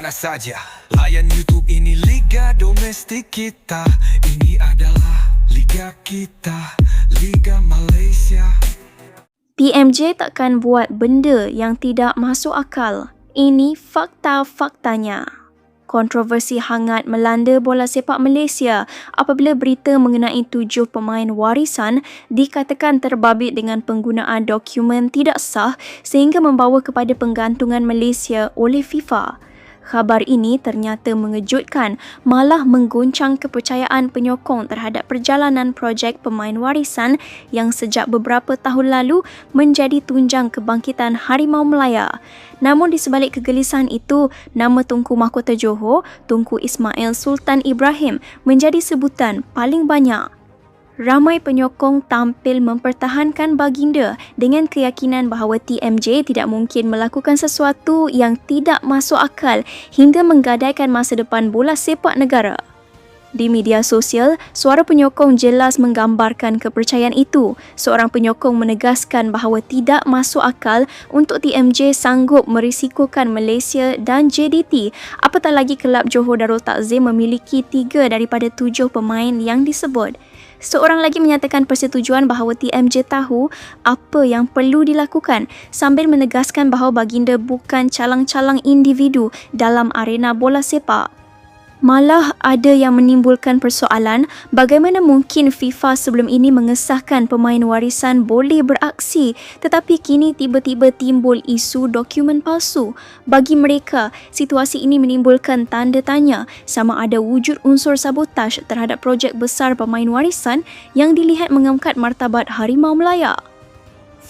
mana saja Layan YouTube ini Liga Domestik kita Ini adalah Liga kita Liga Malaysia PMJ takkan buat benda yang tidak masuk akal. Ini fakta-faktanya. Kontroversi hangat melanda bola sepak Malaysia apabila berita mengenai tujuh pemain warisan dikatakan terbabit dengan penggunaan dokumen tidak sah sehingga membawa kepada penggantungan Malaysia oleh FIFA. Khabar ini ternyata mengejutkan, malah mengguncang kepercayaan penyokong terhadap perjalanan projek pemain warisan yang sejak beberapa tahun lalu menjadi tunjang kebangkitan Harimau Melaya. Namun di sebalik kegelisahan itu, nama Tunku Mahkota Johor, Tunku Ismail Sultan Ibrahim menjadi sebutan paling banyak ramai penyokong tampil mempertahankan baginda dengan keyakinan bahawa TMJ tidak mungkin melakukan sesuatu yang tidak masuk akal hingga menggadaikan masa depan bola sepak negara. Di media sosial, suara penyokong jelas menggambarkan kepercayaan itu. Seorang penyokong menegaskan bahawa tidak masuk akal untuk TMJ sanggup merisikokan Malaysia dan JDT apatah lagi kelab Johor Darul Takzim memiliki tiga daripada tujuh pemain yang disebut. Seorang lagi menyatakan persetujuan bahawa TMJ tahu apa yang perlu dilakukan sambil menegaskan bahawa baginda bukan calang-calang individu dalam arena bola sepak. Malah ada yang menimbulkan persoalan bagaimana mungkin FIFA sebelum ini mengesahkan pemain warisan boleh beraksi tetapi kini tiba-tiba timbul isu dokumen palsu. Bagi mereka, situasi ini menimbulkan tanda tanya sama ada wujud unsur sabotaj terhadap projek besar pemain warisan yang dilihat mengangkat martabat Harimau Melaya.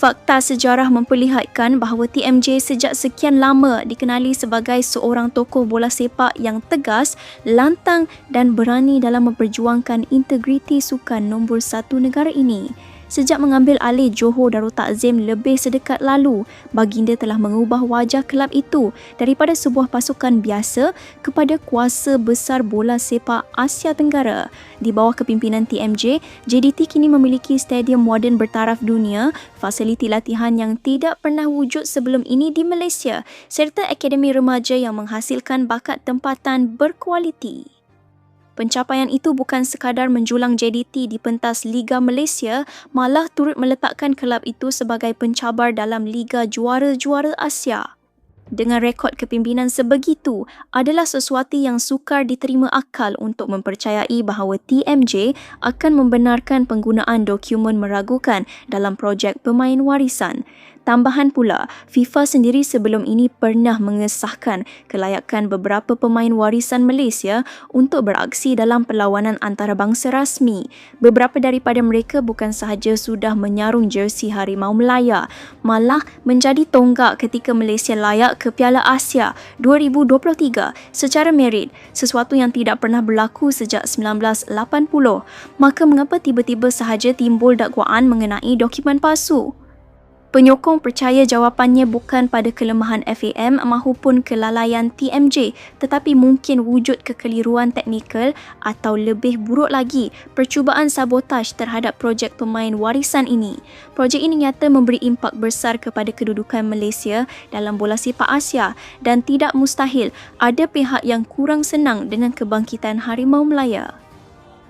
Fakta sejarah memperlihatkan bahawa TMJ sejak sekian lama dikenali sebagai seorang tokoh bola sepak yang tegas, lantang dan berani dalam memperjuangkan integriti sukan nombor satu negara ini. Sejak mengambil alih Johor Darul Takzim lebih sedekat lalu, baginda telah mengubah wajah kelab itu daripada sebuah pasukan biasa kepada kuasa besar bola sepak Asia Tenggara. Di bawah kepimpinan TMJ, JDT kini memiliki stadium moden bertaraf dunia, fasiliti latihan yang tidak pernah wujud sebelum ini di Malaysia, serta akademi remaja yang menghasilkan bakat tempatan berkualiti. Pencapaian itu bukan sekadar menjulang JDT di pentas Liga Malaysia, malah turut meletakkan kelab itu sebagai pencabar dalam Liga Juara-Juara Asia. Dengan rekod kepimpinan sebegitu adalah sesuatu yang sukar diterima akal untuk mempercayai bahawa TMJ akan membenarkan penggunaan dokumen meragukan dalam projek pemain warisan. Tambahan pula, FIFA sendiri sebelum ini pernah mengesahkan kelayakan beberapa pemain warisan Malaysia untuk beraksi dalam perlawanan antarabangsa rasmi. Beberapa daripada mereka bukan sahaja sudah menyarung jersey Harimau Melaya, malah menjadi tonggak ketika Malaysia layak ke Piala Asia 2023 secara merit, sesuatu yang tidak pernah berlaku sejak 1980. Maka mengapa tiba-tiba sahaja timbul dakwaan mengenai dokumen palsu? Penyokong percaya jawapannya bukan pada kelemahan FAM mahupun kelalaian TMJ tetapi mungkin wujud kekeliruan teknikal atau lebih buruk lagi percubaan sabotaj terhadap projek pemain warisan ini. Projek ini nyata memberi impak besar kepada kedudukan Malaysia dalam bola sepak Asia dan tidak mustahil ada pihak yang kurang senang dengan kebangkitan Harimau Melaya.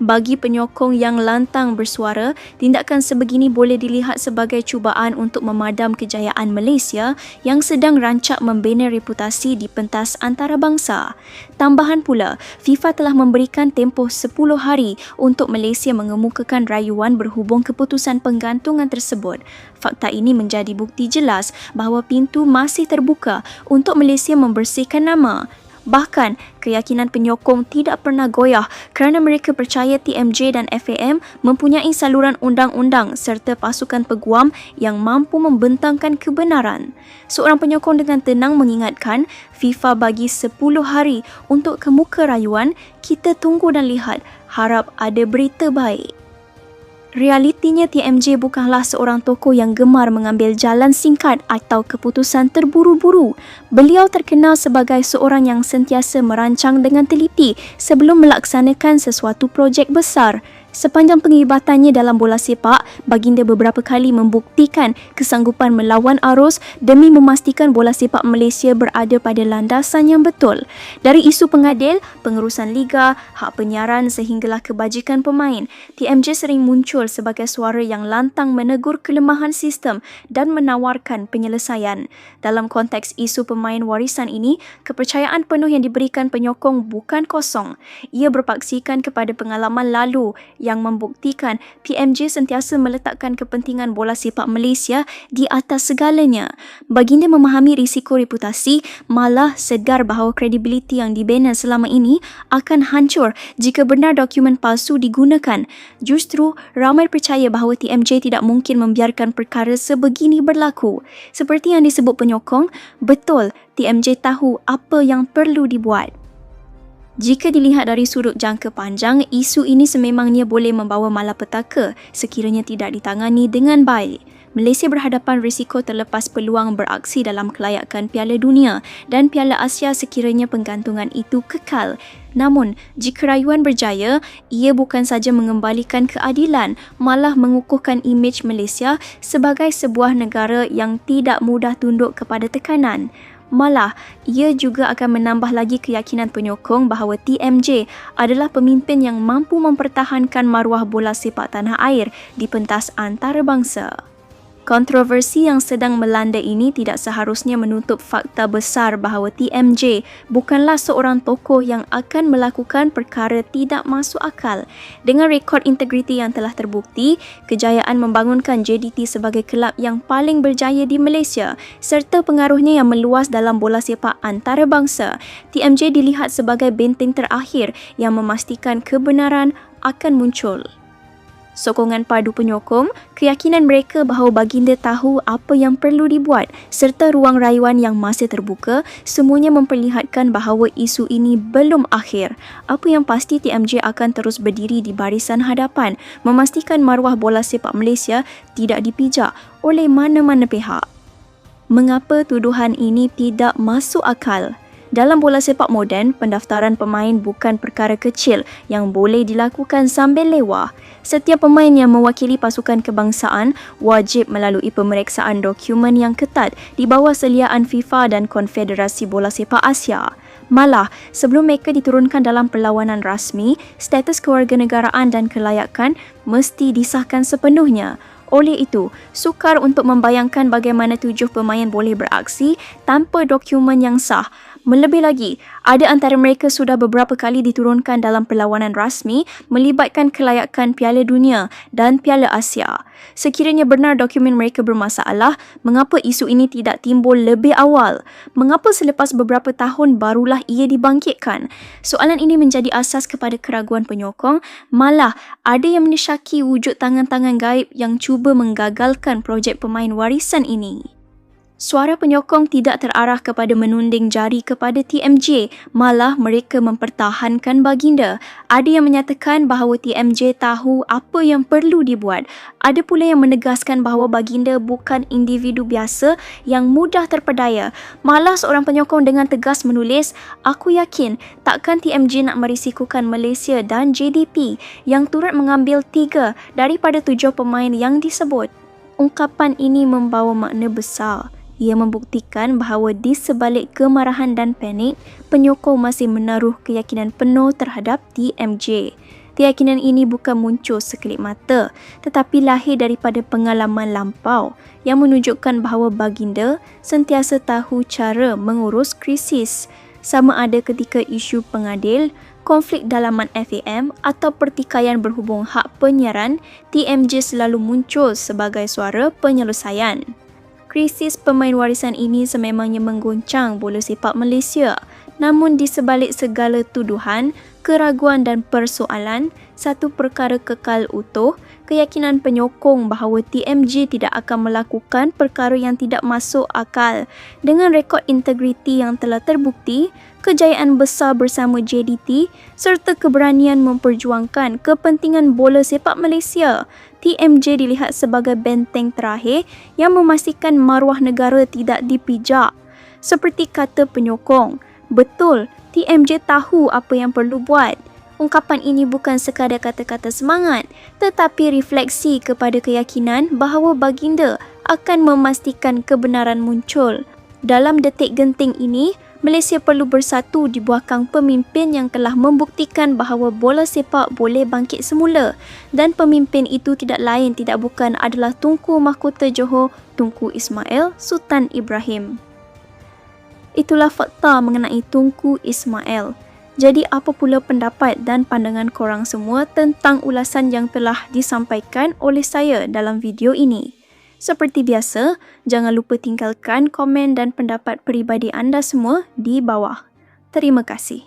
Bagi penyokong yang lantang bersuara, tindakan sebegini boleh dilihat sebagai cubaan untuk memadam kejayaan Malaysia yang sedang rancak membina reputasi di pentas antarabangsa. Tambahan pula, FIFA telah memberikan tempoh 10 hari untuk Malaysia mengemukakan rayuan berhubung keputusan penggantungan tersebut. Fakta ini menjadi bukti jelas bahawa pintu masih terbuka untuk Malaysia membersihkan nama Bahkan, keyakinan penyokong tidak pernah goyah kerana mereka percaya TMJ dan FAM mempunyai saluran undang-undang serta pasukan peguam yang mampu membentangkan kebenaran. Seorang penyokong dengan tenang mengingatkan FIFA bagi 10 hari untuk kemuka rayuan, kita tunggu dan lihat, harap ada berita baik. Realitinya TMJ bukanlah seorang tokoh yang gemar mengambil jalan singkat atau keputusan terburu-buru. Beliau terkenal sebagai seorang yang sentiasa merancang dengan teliti sebelum melaksanakan sesuatu projek besar. Sepanjang penglibatannya dalam bola sepak, baginda beberapa kali membuktikan kesanggupan melawan arus demi memastikan bola sepak Malaysia berada pada landasan yang betul. Dari isu pengadil, pengurusan liga, hak penyiaran sehinggalah kebajikan pemain, TMJ sering muncul sebagai suara yang lantang menegur kelemahan sistem dan menawarkan penyelesaian. Dalam konteks isu pemain warisan ini, kepercayaan penuh yang diberikan penyokong bukan kosong. Ia berpaksikan kepada pengalaman lalu yang membuktikan PMJ sentiasa meletakkan kepentingan bola sepak Malaysia di atas segalanya. Baginda memahami risiko reputasi, malah sedar bahawa kredibiliti yang dibina selama ini akan hancur jika benar dokumen palsu digunakan. Justru, ramai percaya bahawa TMJ tidak mungkin membiarkan perkara sebegini berlaku. Seperti yang disebut penyokong, betul TMJ tahu apa yang perlu dibuat. Jika dilihat dari sudut jangka panjang, isu ini sememangnya boleh membawa malapetaka sekiranya tidak ditangani dengan baik. Malaysia berhadapan risiko terlepas peluang beraksi dalam kelayakan Piala Dunia dan Piala Asia sekiranya penggantungan itu kekal. Namun, jika rayuan berjaya, ia bukan saja mengembalikan keadilan, malah mengukuhkan imej Malaysia sebagai sebuah negara yang tidak mudah tunduk kepada tekanan. Malah, ia juga akan menambah lagi keyakinan penyokong bahawa TMJ adalah pemimpin yang mampu mempertahankan maruah bola sepak tanah air di pentas antarabangsa. Kontroversi yang sedang melanda ini tidak seharusnya menutup fakta besar bahawa TMJ bukanlah seorang tokoh yang akan melakukan perkara tidak masuk akal. Dengan rekod integriti yang telah terbukti, kejayaan membangunkan JDT sebagai kelab yang paling berjaya di Malaysia serta pengaruhnya yang meluas dalam bola sepak antarabangsa, TMJ dilihat sebagai benteng terakhir yang memastikan kebenaran akan muncul sokongan padu penyokong, keyakinan mereka bahawa baginda tahu apa yang perlu dibuat serta ruang rayuan yang masih terbuka, semuanya memperlihatkan bahawa isu ini belum akhir. Apa yang pasti TMJ akan terus berdiri di barisan hadapan, memastikan maruah bola sepak Malaysia tidak dipijak oleh mana-mana pihak. Mengapa tuduhan ini tidak masuk akal? Dalam bola sepak moden, pendaftaran pemain bukan perkara kecil yang boleh dilakukan sambil lewah. Setiap pemain yang mewakili pasukan kebangsaan wajib melalui pemeriksaan dokumen yang ketat di bawah seliaan FIFA dan Konfederasi Bola Sepak Asia. Malah, sebelum mereka diturunkan dalam perlawanan rasmi, status kewarganegaraan dan kelayakan mesti disahkan sepenuhnya. Oleh itu, sukar untuk membayangkan bagaimana tujuh pemain boleh beraksi tanpa dokumen yang sah Melebih lagi, ada antara mereka sudah beberapa kali diturunkan dalam perlawanan rasmi melibatkan kelayakan Piala Dunia dan Piala Asia. Sekiranya benar dokumen mereka bermasalah, mengapa isu ini tidak timbul lebih awal? Mengapa selepas beberapa tahun barulah ia dibangkitkan? Soalan ini menjadi asas kepada keraguan penyokong, malah ada yang menyesyaki wujud tangan-tangan gaib yang cuba menggagalkan projek pemain warisan ini. Suara penyokong tidak terarah kepada menunding jari kepada TMJ, malah mereka mempertahankan baginda. Ada yang menyatakan bahawa TMJ tahu apa yang perlu dibuat. Ada pula yang menegaskan bahawa baginda bukan individu biasa yang mudah terpedaya. Malah seorang penyokong dengan tegas menulis, Aku yakin takkan TMJ nak merisikokan Malaysia dan JDP yang turut mengambil tiga daripada tujuh pemain yang disebut. Ungkapan ini membawa makna besar. Ia membuktikan bahawa di sebalik kemarahan dan panik, penyokong masih menaruh keyakinan penuh terhadap TMJ. Keyakinan ini bukan muncul sekelip mata, tetapi lahir daripada pengalaman lampau yang menunjukkan bahawa baginda sentiasa tahu cara mengurus krisis sama ada ketika isu pengadil, konflik dalaman FAM atau pertikaian berhubung hak penyiaran, TMJ selalu muncul sebagai suara penyelesaian krisis pemain warisan ini sememangnya mengguncang bola sepak Malaysia. Namun di sebalik segala tuduhan, keraguan dan persoalan, satu perkara kekal utuh, keyakinan penyokong bahawa TMG tidak akan melakukan perkara yang tidak masuk akal. Dengan rekod integriti yang telah terbukti, kejayaan besar bersama JDT serta keberanian memperjuangkan kepentingan bola sepak Malaysia. TMJ dilihat sebagai benteng terakhir yang memastikan maruah negara tidak dipijak. Seperti kata penyokong, betul TMJ tahu apa yang perlu buat. Ungkapan ini bukan sekadar kata-kata semangat, tetapi refleksi kepada keyakinan bahawa baginda akan memastikan kebenaran muncul. Dalam detik genting ini, Malaysia perlu bersatu di belakang pemimpin yang telah membuktikan bahawa bola sepak boleh bangkit semula dan pemimpin itu tidak lain tidak bukan adalah Tunku Mahkota Johor Tunku Ismail Sultan Ibrahim. Itulah fakta mengenai Tunku Ismail. Jadi apa pula pendapat dan pandangan korang semua tentang ulasan yang telah disampaikan oleh saya dalam video ini? Seperti biasa, jangan lupa tinggalkan komen dan pendapat peribadi anda semua di bawah. Terima kasih.